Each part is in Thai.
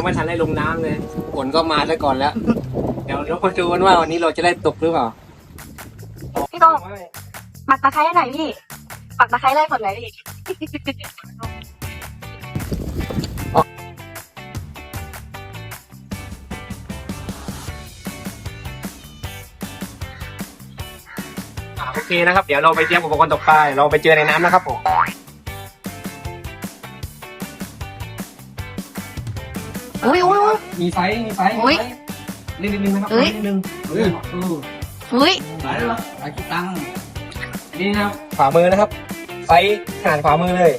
ยังไม่ทันได้ลงน้ำเลยฝนก็มาซะก่อนแล้ว เดี๋ยวเรามาดูกันว่าวันนี้เราจะได้ตกหรือเปล่าพี่โตปักตะไคร้ให้หน่อยพี่ปักตะไคร้ไล่ฝนหน่อยพี่อ่าโอเคนะครับ เดี๋ยวเราไปเตรียมอุปกรณ์ตกปลาเราไปเจอในน้ำนะครับผม ยอุ้ยอุ้ยมีไฟมีไฟอุ๊ยนิดนึงนะครับเฮ้ยนิดนึงเฮ้ยเอออุ้ยไหนเหรอไหนคิดตังค์นี่นะครับฝ่ามือนะครับ ไฟขนาดฝ่ามือเลย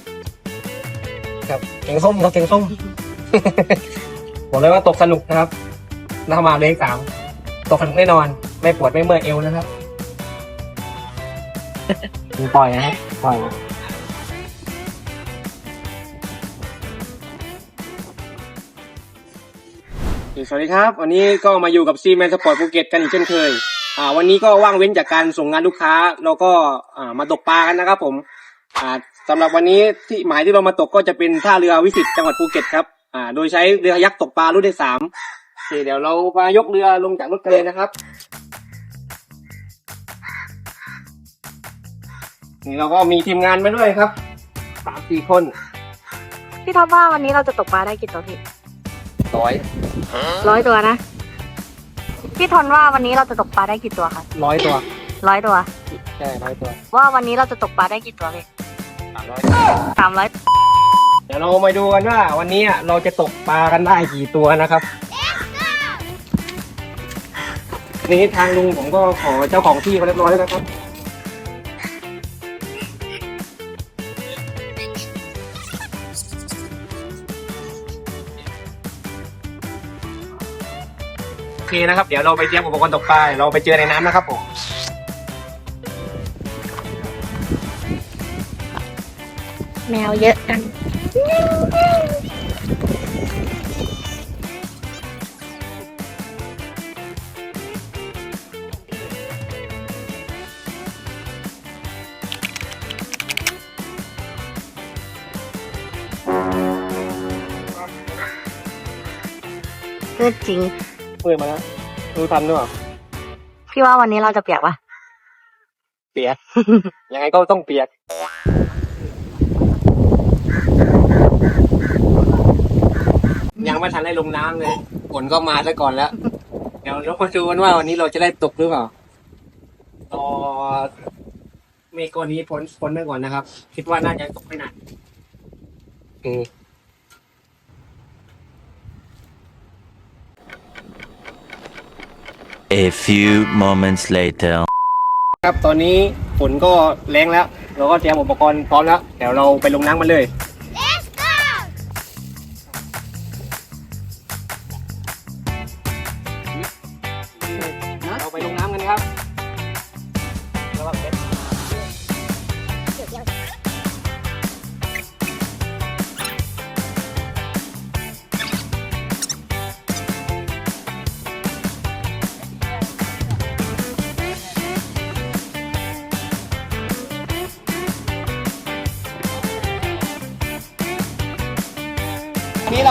ครับเก่งส้มครับเก่งส้มบอกเลยว่าตกสนุกนะครับน้ามาเลขสามตกสนุกแน่นอน ไม่ปวดไม่เมื่อยเอวนะครับปล่อยนะครับปล่อย สวัสดีครับ วันนี้ก็มาอยู่กับซีแมนสปอร์ตภูเก็ตกันอีกเช่นเคย อ่า วันนี้ก็ว่างเว้นจากการส่งงานลูกค้าเราก็อ่ามาตกปลากันนะครับ ผม อ่าสำหรับวันนี้ที่หมายที่เรามาตกก็จะเป็นท่าเรือวิสิตจังหวัดภูเก็ตครับ อ่า โดยใช้เรือยักษ์ตกปลารุ่นที่สามโอเคเดี๋ยวเรามายกเรือลงจากรถกันเลยนะครับ นี่เราก็มีทีมงานมาด้วยครับสามสี่คน พี่ท็อปว่าวันนี้เราจะตกปลาได้กี่ตัวพี่ร้อย ร้อยตัวนะ พี่ทนว่าวันนี้เราจะตกปลาได้กี่ตัวคะร้อยตัวร้อยตัว ใช่ร้อยตัวว่าวันนี้เราจะตกปลาได้กี่ตัวพี่สามร้อยสามร้อยเดี๋ยวเรามาดูกันว่า วันนี้อะเราจะตกปลากันได้กี่ตัวนะครับนี่ทางลุงผมก็ขอเจ้าของที่เขาเรียบร้อยแล้วนะครับ เคนะครับ เดี๋ยวเราไปเตรียมอุปกรณ์ตกปลาเราไปเจอในน้ำนะครับผมแมวเยอะกันกิดจริง เปิดมาแล้วรู้ทันหรือเปล่าพี่ว่าวันนี้เราจะเปียกปะเปียก ยังไงก็ต้องเปียก ยังไม่ทันได้ลงน้ำเลยฝนก็มาซะก่อนแล้ว เดี๋ยวเรามาดูกันว่าวันนี้เราจะได้ตกหรือเปล่ารอเมฆก้อนนี้พ้นพ้นไปก่อนนะครับ คิดว่าน่าจะตกไม่นานอืม A few moments later. ครับ ตอนนี้ฝนก็แรงแล้ว เราก็เตรียมอุปกรณ์พร้อมแล้ว เดี๋ยวเราไปลงน้ำมันเลย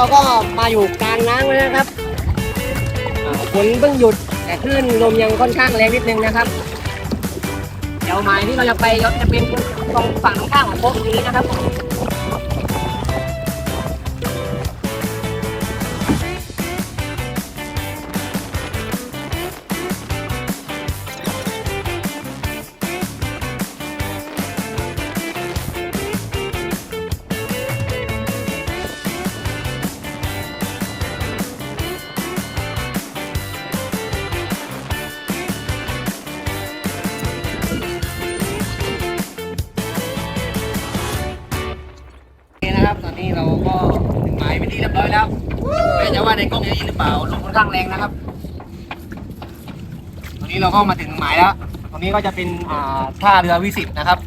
เราก็มาอยู่กลางน้ำแล้วนะครับฝนเพิ่งหยุดแต่คลื่นลมยังค่อนข้างแรงนิดนึงนะครับ เดี๋ยวหมายที่เราจะไปเราจะเป็นตรงฝั่งข้างของโป๊ะนี้นะครับ เป็นที่เรียบร้อยแล้วไม่จะว่าในกล้องจะได้ยินหรือเปล่าลมค่อนข้างแรงนะครับตอนนี้เราก็มาถึงหมายแล้วตรงนี้ก็จะเป็นอ่าท่าเรือวิสิตนะครับ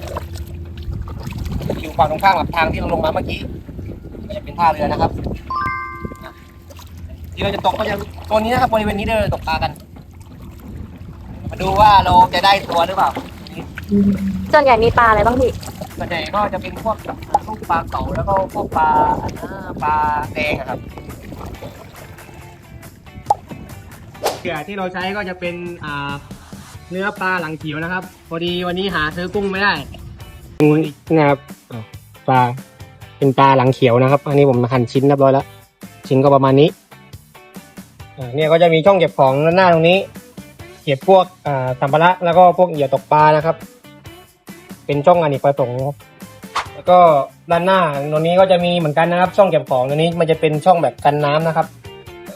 อยู่ฝั่งตรงข้ามกับทางที่เราลงมาเมื่อกี้ก็จะเป็นท่าเรือนะครับอะที่เราจะตกก็จะตัวนี้นะครับบริเวณนี้เราจะตกปลากัน มาดูว่าเราจะได้ตัวหรือเปล่าส่วนใหญ่มีปลาอะไรบ้างพี่ส่วนใหญ่ก็จะเป็นพวกลูก ปลาเก๋าแล้วก็พวกปลาอ่าปลาแดงอะครับเหยื่อที่เราใช้ก็จะเป็นอ่าเนื้อปลาหลังเขียวนะครับ พอดีวันนี้หาซื้อกุ้งไม่ได้นะครับอ่าปลาเป็นปลาหลังเขียวนะครับ อันนี้ผมมาหั่นชิ้นเรียบร้อยแล้ว ชิ้นก็ประมาณนี้อ่าเนี่ยก็จะมีช่องเก็บของด้านหน้าตรงนี้ เก็บพวกอ่าสัมภาระแล้วก็พวกเหยื่อตกปลานะครับ เป็นช่องอเนกประสงค์ครับแล้วก็ ด้านหน้าตรงนี้ก็จะมีเหมือนกันนะครับ ช่องเก็บของตรงนี้มันจะเป็นช่องแบบกันน้ำนะครับ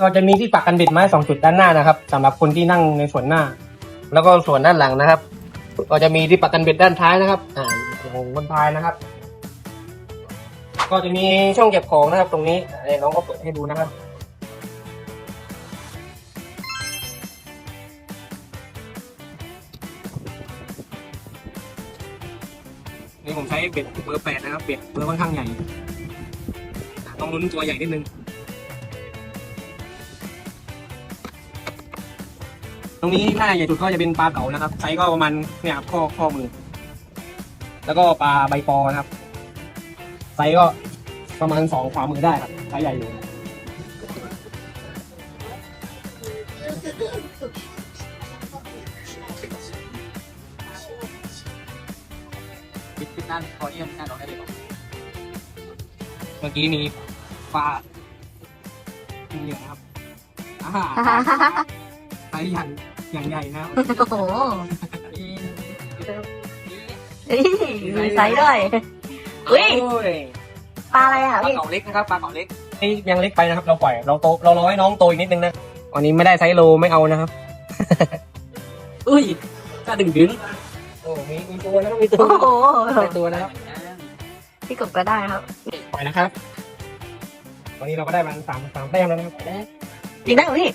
ก็จะมีที่ปักกันเบ็ดไม้สองจุดด้านหน้านะครับสำหรับคนที่นั่งในส่วนหน้า แล้วก็ส่วนด้านหลังนะครับ ก็จะมีที่ปักกันเบ็ดด้านท้ายนะครับ อ่าของบนท้ายนะครับ ก็จะมีช่องเก็บของนะครับ ตรงนี้เดี๋ยวน้องก็เปิดให้ดูนะครับ นี่ผมใช้เบ็ดเบอร์แปดนะครับเบ็ดเบอร์ค่อนข้างใหญ่ ต้องลุ้นตัวใหญ่นิดนึง ตรงนี้ถ้าใหญ่สุดก็จะเป็นปลาเก๋านะครับไซส์ก็ประมาณเนี่ยครับข้อข้อมือ แล้วก็ปลาใบปอนะครับไซส์ก็ประมาณสองฝ่ามือได้ครับไซส์ใหญ่อยู่ ปิดปิดด้านคอเอียมด้านเราได้เลยครับเมื่อกี้มีปลาเหลืองครับอ่าไซส์ใหญ่อย่างใหญ่นะครับโอ้โหเฮ้ยมีไซส์ด้วยอุ้ยโอ้ยปลาอะไรอะปลาพี่เก๋าเล็กนะครับปลาเก๋าเล็กนี่ยังเล็กไปนะครับ เราปล่อยเราโตเรารอให้น้องโตอีกนิดนึงนะวันนี้ไม่ได้ไซส์โลไม่เอานะครับ อุ้ยกล้าดึงดึงโอ้มีมีตัวนะครับมีตัวโอ้โหได้ตัวนะครับพี่กบก็ได้ครับ ปล่อยนะครับวันนี้เราก็ได้มาสามสามแต้มแล้วนะครับจริงได้เหรอพี่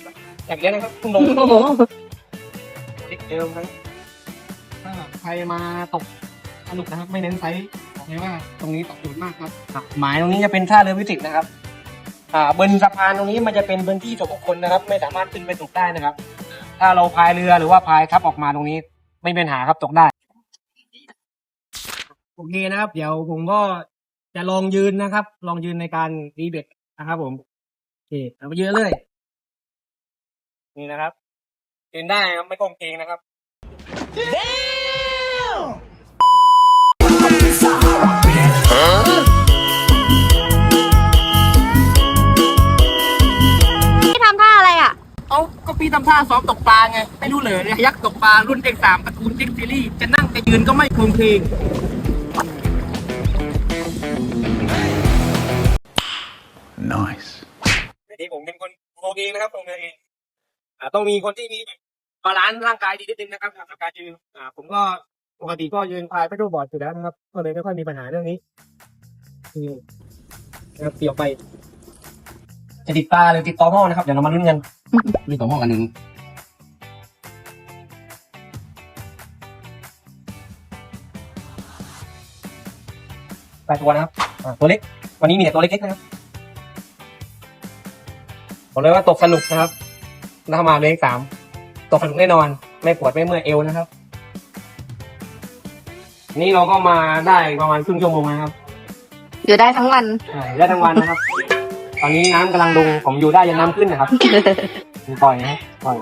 อย่างนี้นะครับคุณลงโอ้โหเด็กเดิมครับถ้าใครมาตกสนุกนะครับ ไม่เน้นไซส์บอกเลยว่าตรงนี้ตอบโจทย์มากครับอะหมายตรงนี้จะเป็นท่าเรือวิจิตรนะครับ อ่าบนสะพานตรงนี้มันจะเป็นพื้นที่ส่วนบุคคลนะครับ ไม่สามารถขึ้นไปตกได้นะครับ ถ้าเราพายเรือหรือว่าพายครับออกมาตรงนี้ ไม่เป็นปัญหาครับตกได้โอ เคนะครับ เดี๋ยวผมก็จะลองยืนนะครับ ลองยืนในการรีเบ็ดนะครับ ผมโอเคเอาไปยืนเลย นี่นะครับยืนได้ครับไม่ก้มเกงนะครับ พี่ทำท่าอะไรอะ เอาก็พี่ทำท่าซ้อมตกปลาไง ไม่รู้เลยเนี่ยยักษ์ตกปลารุ่นเอกสามตระกูลเจ็กซีรีส์จะนั่งจะยืนก็ไม่โครงเพลง Nice. นี่ผมเป็นคนโครงเองนะครับโครงเองอ่าต้องมีคนที่มีบาลานซ์ร่างกายดีนิดนึงนะครับสำหรับการยืนอ่าผมก็ปกติก็ยืนพายไปดูบอร์ดอยู่แล้วนะครับ ก็เลยไม่ค่อยมีปัญหาเรื่องนี้นี่นะครับเตียวไปจะติดปลาหรือติดตอหม้อนะครับ เดี๋ยวเรามาลุ้นกันมีต่อหม้อกันหนึ่งแปดตัวนะครับอ่าตัวเล็ก วันนี้มีแต่ตัวเล็กๆนะครับ บอกเลยว่าตกสนุกนะครับถ้ามาเลขสามตกสนุกแน่นอน ไม่ปวดไม่เมื่อยเอวนะครับ นี่เราก็มาได้ประมาณครึ่งชั่วโมงนะครับอยู่ได้ทั้งวันอ่าได้ทั้งวันนะครับ ตอนนี้น้ำกำลังลงผมอยู่ได้ยันน้ำขึ้นนะครับผมปล่อยนะครับปล่อย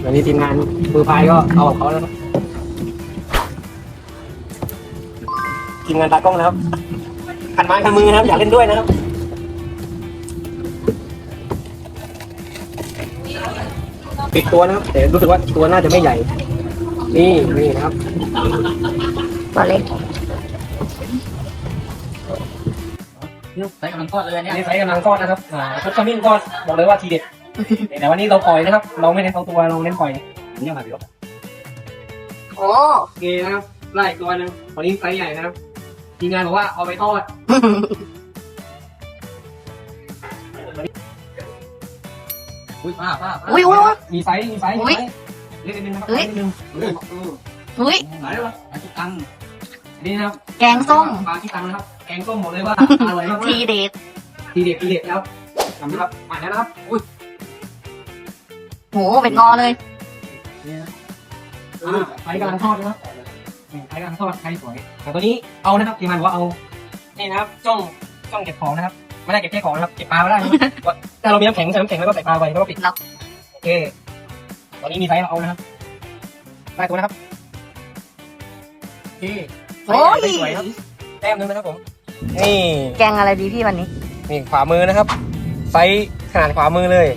เดี๋ยวนี้ทีมงานมือพายก็เอาของเขาแล้วครับทีมงานตากล้องนะครับขันไม้ขันมือนะครับ อยากเล่นด้วยนะครับ ปิดตัวนะครับแต่รู้สึกว่าตัวน่าจะไม่ใหญ่ นี่นี่นะครับตัวเล็กใส่กำลังทอดเลยอันเนี่ยนี่ไซส์กำลังก้อนนะครับอ่าทุกขมิ้นก้อนบอกเลยว่าทีเด็ดแต่วันนี้เราปล่อยนะครับ เราไม่เน้นเอาตัวเราเน้นปล่อยนี่มาเดี๋ยวโอ้โอเคนะครับไล่อีกตัวหนึงวันนี้ไซส์ใหญ่นะครับทีมงานบอกว่าเอาไปทอด อุ้ยป้าป้าอุ้ยอุ้ยอุ้ยมีไซส์มีไซส์อุ๊ยมีไซส์เล็กนิดนึงนะครับเฮ้ยนิดนึงอุ้ยไหนวะไอ้ทุกตังนี่นะครับแกงส้มปลาที่ตังนะครับแกงส้มบอกเลยว่าอร่อยมากๆทีเด็ดทีเด็ดทีเด็ดแล้วทำนะครับมาแล้วนะครับอุ้ยโหเป็นงอเลยนี่นะอ่าไซส์กำลังทอดนะครับนี่ไซส์กำลังทอดไซส์สวยแต่ตัวนี้เอานะครับทีมงานบอกว่าเอานี่นะครับจ้องจ้องเก็บของนะครับ ไม่ได้เก็บแค่ของนะครับ เก็บปลาไม่ได้นะครับถ้าเรามีน้ำแข็งใส่น้ำแข็งแล้วก็ใส่ปลาไปแล้วก็ปิดครับโอเคเค ตอนนี้มีไซส์เราเอานะครับได้ตัวนะครับโอเคไซส์ใหญ่สวยครับแต้มหนึงนะครับผม นี่ แกงอะไรดีพี่วันนี้นี่นี่ขวามือนะครับ ไซส์ขนาดขวามือเลย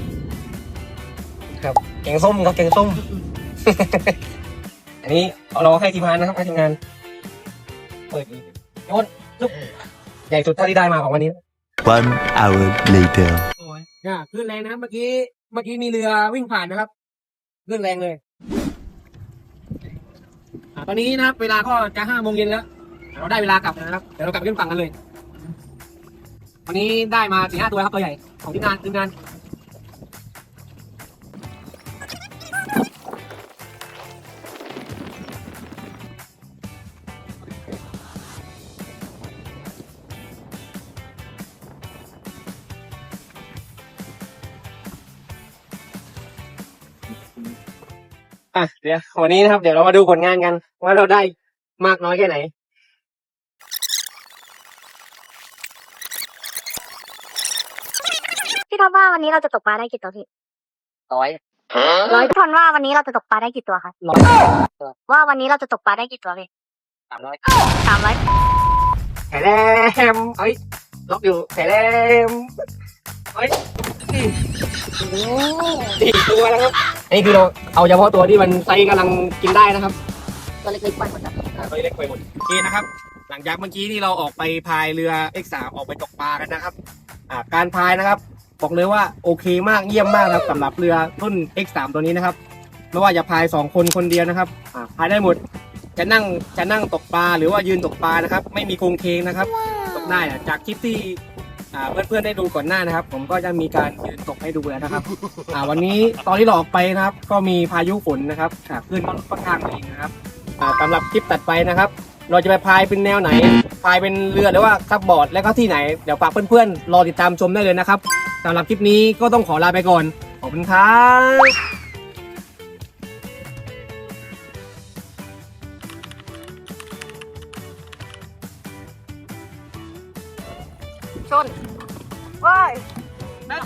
ครับแกงส้มครับแกงส้ม อันนี้เราให้ทีมงานนะครับให้ทีมงานเปิดโยนจุ๊บใหญ่สุดเท่าที่ได้มาของวันนี้ One hour later. โอ้ยเนี่ยคลื่นแรงนะครับเมื่อกี้เมื่อกี้มีเรือวิ่งผ่านนะครับคลื่นแรงเลยอ่าตอนนี้นะครับ เวลาก็จะห้าโมงเย็นแล้ว เราได้เวลากลับแล้วนะครับเดี๋ยวเรากลับขึ้นฝั่งกันเลยวันนี้ได้มาสี่ห้าตัวครับตัวใหญ่ของทีมงานทีมงาน อะเดี๋ยววันนี้นะครับเดี๋ยวเรามาดูผลงานกัน ว่าเราได้มากน้อยแค่ไหนพี่ท็อปว่าวันนี้เราจะตกปลาได้กี่ตัวพี่ร้อยร้อยพี่ทอนว่าวันนี้เราจะตกปลาได้กี่ตัวคะร้อยว่าวันนี้เราจะตกปลาได้กี่ตัวพี่สามร้อยสามร้อยแถมเอ้ยล็อกอยู่แถมเอ้ยนี่สี่ตัวแล้วครับ อันนี้คือเราเอาเฉพาะตัวที่มันไซส์กำลังกินได้นะครับ ตัวเล็กๆไปหมดแล้วอ่าตัวเล็กไปหมดโอเคนะครับ หลังจากเมื่อกี้ที่เราออกไปพายเรือ X3 ออกไปตกปลากันนะครับอ่าการพายนะครับ บอกเลยว่าโอเคมากเยี่ยมมากครับสำหรับเรือรุ่น X3 ตัวนี้นะครับไม่ว่าจะพายสองคนคนเดียวนะครับอ่าพายได้หมดจะนั่งจะนั่งตกปลาหรือว่ายืนตกปลานะครับ ไม่มีโครงเคงนะครับ ตกได้อะจากคลิปที่ อ่าเพื่อนๆได้ดูก่อนหน้านะครับ ผมก็จะมีการยืนตกให้ดูแล้วนะครับอ่าวันนี้ตอนที่เราออกไปนะครับ ก็มีพายุฝนนะครับอ่าคลื่นค่อนข้างแรงนะครับอ่าสำหรับคลิปตัดไปนะครับ เราจะไปพายเป็นแนวไหน พายเป็นเรือหรือว่าซับบอร์ดแล้วก็ที่ไหนเดี๋ยวฝากเพื่อนๆรอติดตามชมได้เลยนะครับสำหรับคลิปนี้ก็ต้องขอลาไปก่อนขอบคุณครับ ชนว้ายได้